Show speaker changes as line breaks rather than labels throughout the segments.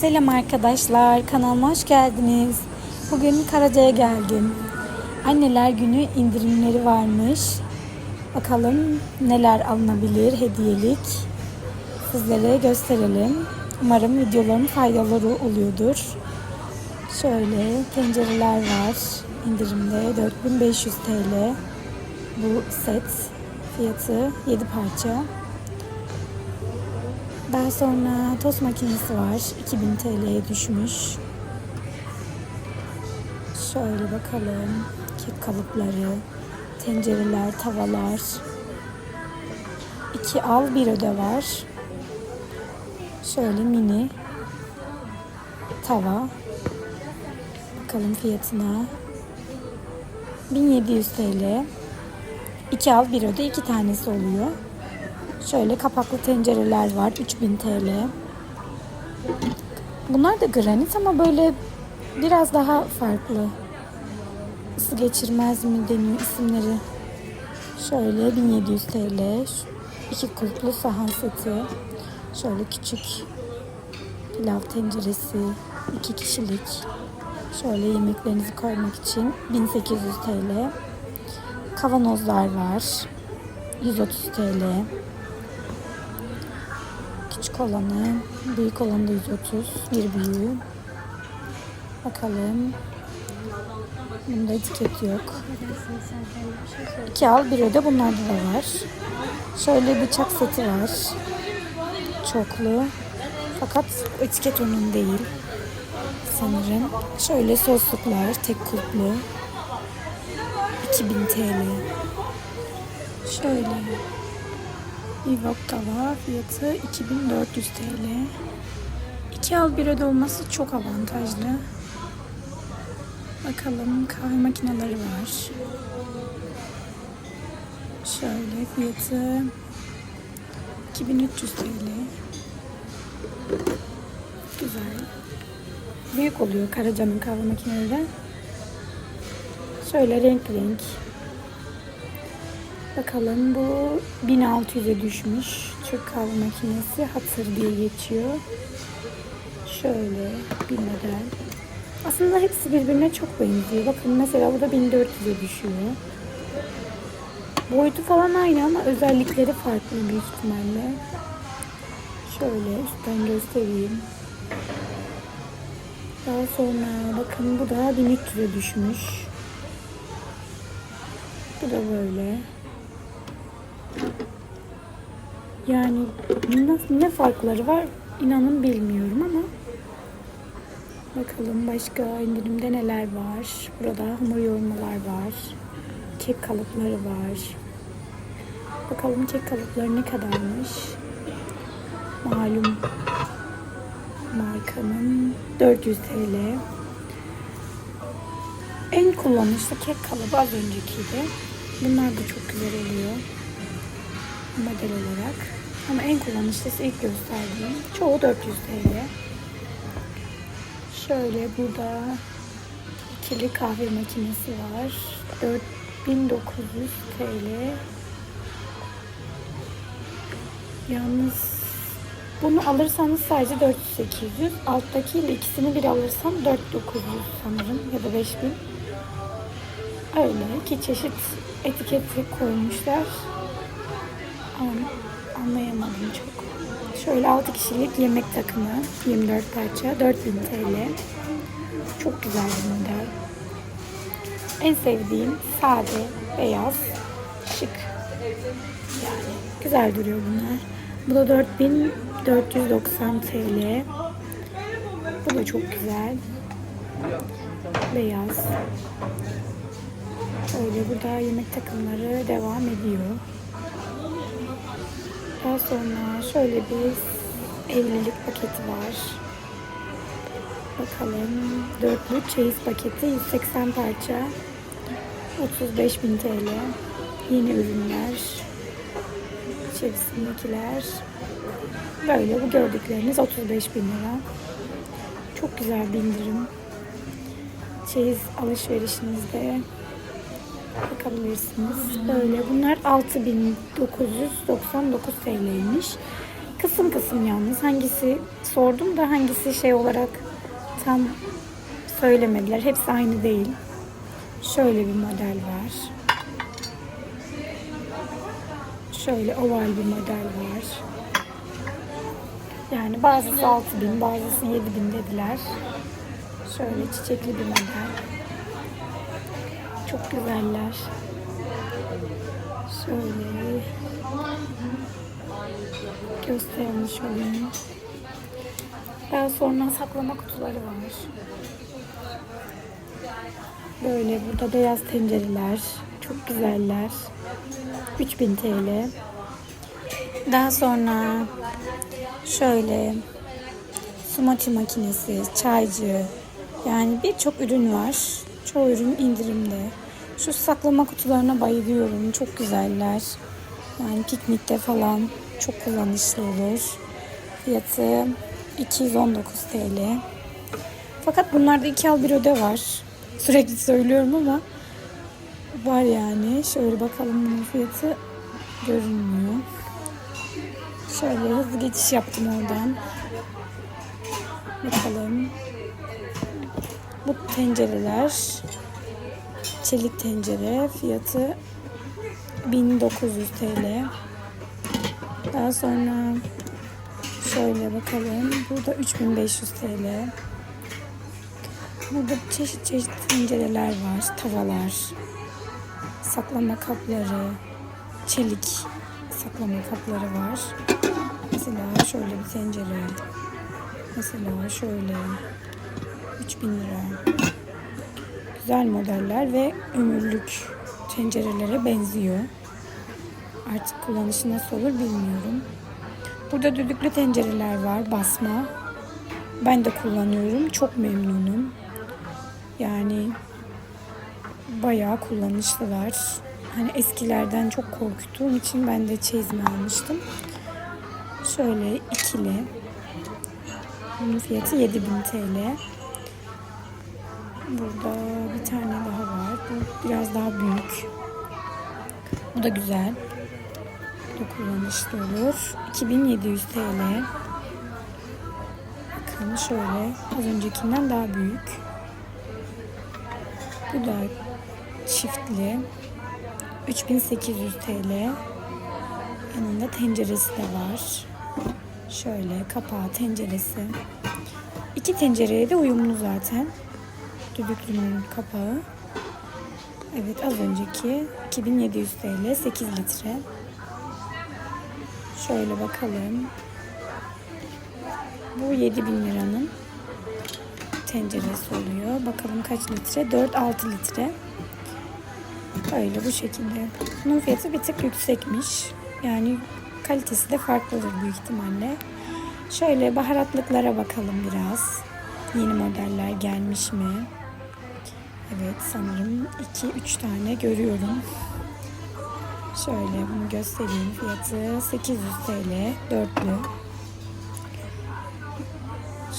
Selam arkadaşlar, kanalıma hoş geldiniz. Bugün Karaca'ya geldim. Anneler günü indirimleri varmış. Bakalım neler alınabilir hediyelik. Sizlere gösterelim. Umarım videolarım faydaları oluyordur. Şöyle tencereler var indirimde 4500 TL. Bu set fiyatı 7 parça. Daha sonra tost makinesi var. 2000 TL'ye düşmüş. Şöyle bakalım. Kek kalıpları, tencereler, tavalar. 2 al bir öde var. Şöyle mini tava. Bakalım fiyatına. 1700 TL. 2 al bir öde iki tanesi oluyor. Şöyle kapaklı tencereler var. 3000 TL. Bunlar da granit ama böyle biraz daha farklı. Isı geçirmez mi deniyor isimleri. Şöyle 1700 TL. İki kulplu sahan seti. Şöyle küçük pilav tenceresi. iki kişilik. Şöyle yemeklerinizi koymak için 1800 TL. Kavanozlar var. 130 TL. Küçük olanı, büyük olanı da 130, bir büyüğü. Bakalım. Bunda etiket yok. İki al, bir öde bunlarda da var. Şöyle bıçak seti var. Çoklu. Fakat etiket onun değil. Sanırım. Şöyle sosluklar, tek kulplu. 2000 TL. Şöyle. Bir vodka fiyatı 2400 TL. 2 al bir öde olması çok avantajlı. Bakalım kahve makineleri var. Şöyle fiyatı 2300 TL. Güzel. Büyük oluyor Karaca'nın kahve makineleri. Şöyle renk renk Bakalım bu 1600'e düşmüş. Türk kahve makinesi hatır diye geçiyor. Şöyle bir model. Aslında hepsi birbirine çok benziyor. Bakın mesela bu da 1400'e düşüyor. Boyutu falan aynı ama özellikleri farklı büyük ihtimalle. Şöyle üstten göstereyim. Daha sonra bakın bu da 1300'e düşmüş. Bu da böyle. Yani nasıl, ne farkları var inanın bilmiyorum ama bakalım başka indirimde neler var. Burada hamur yoğurmalar var. Kek kalıpları var. Bakalım kek kalıpları ne kadarmış. Malum markanın 400 TL. En kullanışlı kek kalıbı az öncekiydi. Bunlar da çok güzel oluyor model olarak. Ama en kullanışlısı ilk gösterdiğim. Çoğu 400 TL. Şöyle burada ikili kahve makinesi var. 4900 TL. Yalnız bunu alırsanız sadece 400-800. Alttaki ile ikisini bir alırsam 4900 sanırım ya da 5000. Öyle iki çeşit etiketi koymuşlar. Anlayamadım çok. Şöyle 6 kişilik yemek takımı. 24 parça. 4000 TL. Çok güzel bir model. En sevdiğim sade, beyaz, şık. Yani güzel duruyor bunlar. Bu da 4490 TL. Bu da çok güzel. Beyaz. Şöyle burada yemek takımları devam ediyor. Daha sonra şöyle bir evlilik paketi var. Bakalım. Dörtlü çeyiz paketi 180 parça. 35 bin TL. Yeni ürünler. İçerisindekiler. Böyle bu gördükleriniz 35 bin lira. Çok güzel bir indirim. Çeyiz alışverişinizde bakabilirsiniz. Böyle bunlar 6999 TL'ymiş. Kısım kısım yalnız hangisi sordum da hangisi şey olarak tam söylemediler. Hepsi aynı değil. Şöyle bir model var. Şöyle oval bir model var. Yani bazısı 6000, bazısı 7000 dediler. Şöyle çiçekli bir model. Çok güzeller. Şöyle göstermiş olayım. Daha sonra saklama kutuları var. Böyle burada beyaz tencereler. Çok güzeller. 3000 TL. Daha sonra şöyle smoothie makinesi, çaycı yani birçok ürün var. Çoğu ürün indirimde. Şu saklama kutularına bayılıyorum. Çok güzeller. Yani piknikte falan çok kullanışlı olur. Fiyatı 219 TL. Fakat bunlarda iki al bir öde var. Sürekli söylüyorum ama var yani. Şöyle bakalım bunun fiyatı görünmüyor. Şöyle hızlı geçiş yaptım oradan. Bakalım. Bu tencereler çelik tencere fiyatı 1900 TL. Daha sonra şöyle bakalım. Burada 3500 TL. Burada çeşit çeşit tencereler var, tavalar, saklama kapları, çelik saklama kapları var. Mesela şöyle bir tencere. Mesela şöyle 3000 lira. Güzel modeller ve ömürlük tencerelere benziyor. Artık kullanışı nasıl olur bilmiyorum. Burada düdüklü tencereler var, basma. Ben de kullanıyorum. Çok memnunum. Yani bayağı kullanışlılar. Hani eskilerden çok korktuğum için ben de çeyizme almıştım. Şöyle ikili. Bunun fiyatı 7000 TL. Burada bir tane daha var. Bu biraz daha büyük. Bu da güzel. Bu da kullanışlı olur. 2700 TL. Bakın şöyle az öncekinden daha büyük. Bu da çiftli. 3800 TL. Yanında tenceresi de var. Şöyle kapağı tenceresi. İki tencereye de uyumlu zaten. Düdüklünün kapağı. Evet az önceki 2700 TL 8 litre. Şöyle bakalım. Bu 7000 liranın tenceresi oluyor. Bakalım kaç litre? 4-6 litre. Böyle bu şekilde. Bunun fiyatı bir tık yüksekmiş. Yani kalitesi de farklıdır büyük ihtimalle. Şöyle baharatlıklara bakalım biraz. Yeni modeller gelmiş mi? Evet sanırım 2-3 tane görüyorum. Şöyle bunu göstereyim. Fiyatı 800 TL. Dörtlü.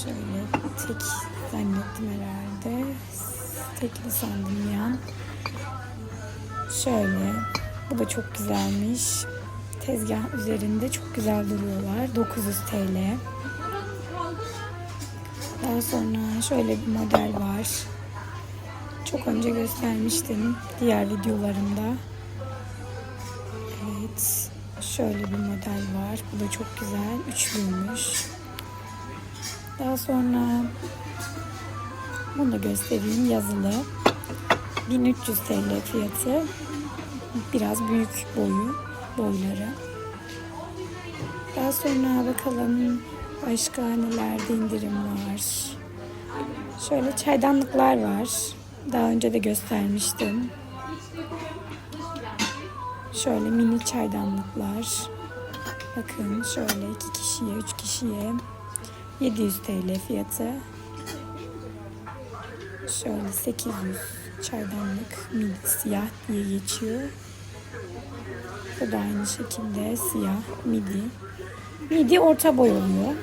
Şöyle tek zannettim herhalde. Tekli sandım yan. Şöyle. Bu da çok güzelmiş. Tezgah üzerinde çok güzel duruyorlar. 900 TL. Daha sonra şöyle bir model var. Çok önce göstermiştim diğer videolarımda. Evet. Şöyle bir model var. Bu da çok güzel. Üçlüymüş. Daha sonra bunu da göstereyim. Yazılı. 1300 TL fiyatı. Biraz büyük boyu. Boyları. Daha sonra bakalım başka nelerde indirim var. Şöyle çaydanlıklar var. Daha önce de göstermiştim. Şöyle mini çaydanlıklar. Bakın şöyle iki kişiye, üç kişiye 700 TL fiyatı. Şöyle 800 çaydanlık mini siyah diye geçiyor. Bu da aynı şekilde siyah midi. Midi orta boy oluyor.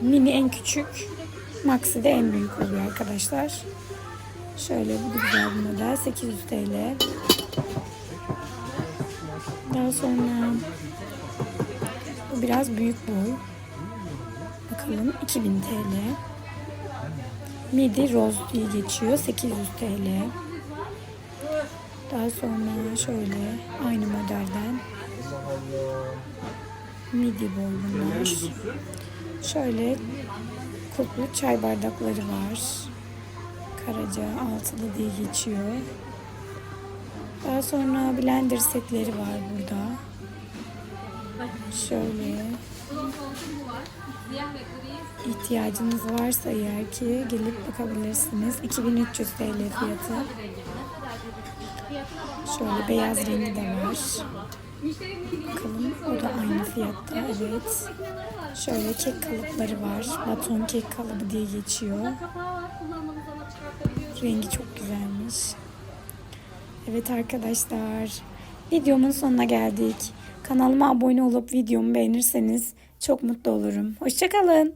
Mini en küçük. Maxi de en büyük oluyor arkadaşlar. Şöyle bu da güzel bir model. 800 TL. Daha sonra bu biraz büyük boy. bakalım. 2000 TL. Midi Rose diye geçiyor. 800 TL. Daha sonra şöyle aynı modelden midi boy bunlar. Şöyle kulplu çay bardakları var. Karaca altılı diye geçiyor. Daha sonra blender setleri var burada. Şöyle ihtiyacınız varsa eğer ki gelip bakabilirsiniz. 2300 TL fiyatı. Şöyle beyaz rengi de var. Bakalım o da aynı fiyatta. Evet. Şöyle kek kalıpları var. Baton kek kalıbı diye geçiyor. Rengi çok güzelmiş. Evet arkadaşlar. Videomun sonuna geldik. Kanalıma abone olup videomu beğenirseniz çok mutlu olurum. Hoşçakalın.